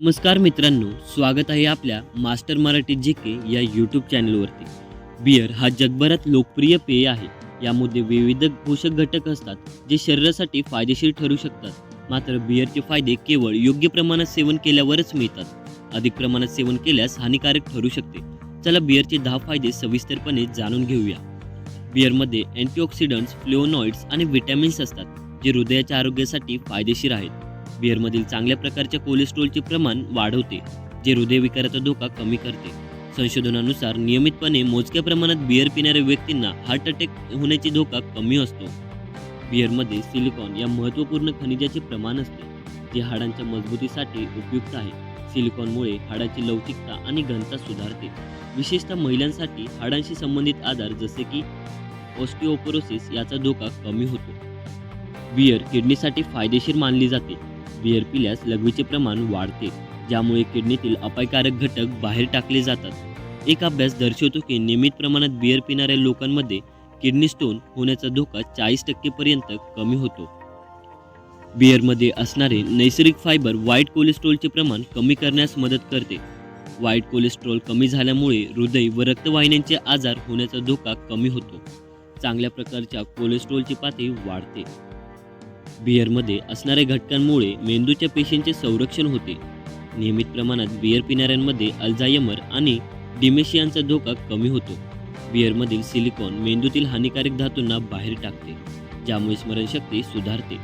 नमस्कार मित्रांनो स्वागत आहे आपल्या मास्टर मराठी जी के या यूट्यूब चॅनलवरती. बियर हा जगभरात लोकप्रिय पेय आहे. यामध्ये विविध पोषक घटक असतात जे शरीरासाठी फायदेशीर ठरू शकतात. मात्र बियरचे फायदे केवळ योग्य प्रमाणात सेवन केल्यावरच मिळतात. अधिक प्रमाणात सेवन केल्यास हानिकारक ठरू शकते. चला बियरचे दहा फायदे सविस्तरपणे जाणून घेऊया. बियरमध्ये अँटीऑक्सिडंट्स फ्लोनॉइड्स आणि व्हिटॅमिन्स असतात जे हृदयाच्या आरोग्यासाठी फायदेशीर आहेत. बिअरमधील चांगल्या प्रकारच्या कोलेस्ट्रॉलचे प्रमाण वाढवते जे हृदयविकाराचा धोका कमी करते. संशोधनानुसार नियमितपणे मोजक्या प्रमाणात बिअर पिणाऱ्या व्यक्तींना हार्ट अटॅक होण्याची धोका कमी असतो. बिअरमध्ये सिलिकॉन या महत्त्वपूर्ण खनिजाचे प्रमाण असते जे हाडांच्या मजबूतीसाठी उपयुक्त आहे. सिलिकॉनमुळे हाडाची लवचिकता आणि घनता सुधारते. विशेषतः महिलांसाठी हाडांशी संबंधित आजार जसे की ऑस्टिओपोरोसिस याचा धोका कमी होतो. बियर किडनीसाठी फायदेशीर मानली जाते. बिअर पिल्यास लघवीचे प्रमाण वाढते ज्यामुळे किडनीतील अपायकारक घटक बाहेर टाकले जातात. एक अभ्यास दर्शवतो की नियमित प्रमाणात बिअर पिणाऱ्या लोकांमध्ये किडनी स्टोन होण्याचा धोका चाळीस टक्केपर्यंत कमी होतो. बिअरमध्ये असणारे नैसर्गिक फायबर वाईट कोलेस्ट्रॉलचे प्रमाण कमी करण्यास मदत करते. वाईट कोलेस्ट्रॉल कमी झाल्यामुळे हृदय व रक्तवाहिन्यांचे आजार होण्याचा धोका कमी होतो. चांगल्या प्रकारच्या कोलेस्ट्रॉलची पातळी वाढते. बिअरमध्ये असणाऱ्या घटकांमुळे मेंदूच्या पेशींचे संरक्षण होते. नियमित प्रमाणात बिअर पिणाऱ्यांमध्ये अल्झायमर आणि डिमेशियांचा धोका कमी होतो. बिअरमधील सिलिकॉन मेंदूतील हानिकारक धातूंना बाहेर टाकते ज्यामुळे स्मरणशक्ती सुधारते.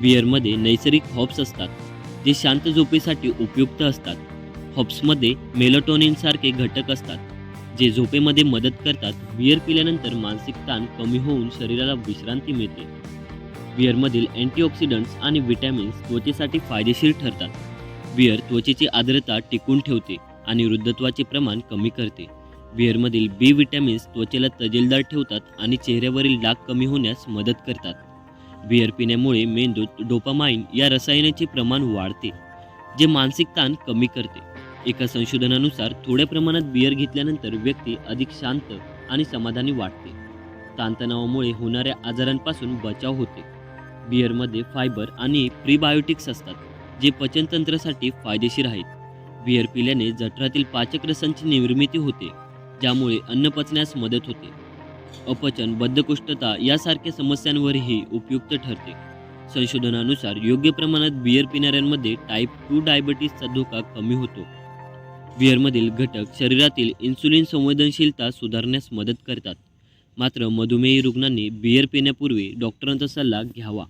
बिअरमध्ये नैसर्गिक हॉप्स असतात जे शांत झोपेसाठी उपयुक्त असतात. हॉप्समध्ये मेलोटोनिनसारखे घटक असतात जे झोपेमध्ये मदत करतात. बिअर पिल्यानंतर मानसिक ताण कमी होऊन शरीराला विश्रांती मिळते. बिअरमधील अँटीऑक्सिडंट्स आणि विटॅमिन्स त्वचेसाठी फायदेशीर ठरतात. बिअर त्वचेची आर्द्रता टिकून ठेवते आणि वृद्धत्वाचे प्रमाण कमी करते. बिअरमधील बी विटॅमिन्स त्वचेला तजेलदार ठेवतात आणि चेहऱ्यावरील डाग कमी होण्यास मदत करतात. बिअर पिण्यामुळे मेंदूत डोपामाइन या रसायनाचे प्रमाण वाढते जे मानसिक ताण कमी करते. एका संशोधनानुसार थोड्या प्रमाणात बिअर घेतल्यानंतर व्यक्ती अधिक शांत आणि समाधानी वाटते. ताणतणावामुळे होणाऱ्या आजारांपासून बचाव होते. बिअरमध्ये फायबर आणि प्रीबायोटिक्स असतात जे पचनतंत्रासाठी फायदेशीर आहेत. बिअर पिल्याने जठरातील पाचक रसांची निर्मिती होते ज्यामुळे अन्न पचण्यास मदत होते. अपचन बद्धकोष्ठता यासारख्या समस्यांवरही उपयुक्त ठरते. संशोधनानुसार योग्य प्रमाणात बिअर पिणाऱ्यांमध्ये टाईप टू डायबिटीसचा धोका कमी होतो. बिअरमधील घटक शरीरातील इन्सुलिन संवेदनशीलता सुधारण्यास मदत करतात. मात्र मधुमेही रुग्णांनी बिअर पिण्यापूर्वी डॉक्टरांचा सल्ला घ्यावा.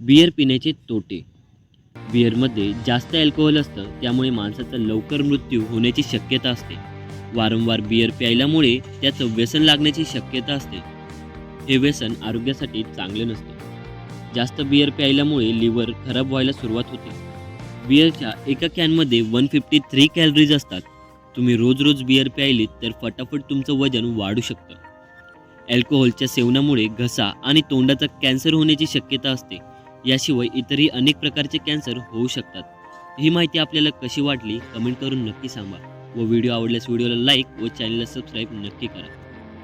बिअर पिण्याचे तोटे. बिअरमध्ये जास्त अल्कोहोल असतं त्यामुळे माणसाचा लवकर मृत्यू होण्याची शक्यता असते. वारंवार बिअर प्यायल्यामुळे त्याचं व्यसन लागण्याची शक्यता असते. हे व्यसन आरोग्यासाठी चांगले नसते. जास्त बिअर प्यायल्यामुळे लिव्हर खराब व्हायला सुरुवात होते. बिअरच्या एका कॅनमध्ये वन फिफ्टी थ्री कॅलरीज असतात. तुम्ही रोज रोज बिअर प्यायलीत तर फटाफट तुमचं वजन वाढू शकतं. अल्कोहोलच्या सेवनामुळे घसा आणि तोंडाचा कॅन्सर होण्याची शक्यता असते. याशिवाय इतरही अनेक प्रकारचे कॅन्सर होऊ शकतात. ही माहिती आपल्याला कशी वाटली कमेंट करून नक्की सांगा. व व्हिडिओ आवडल्यास व्हिडिओला लाईक व चॅनलला सबस्क्राईब नक्की करा.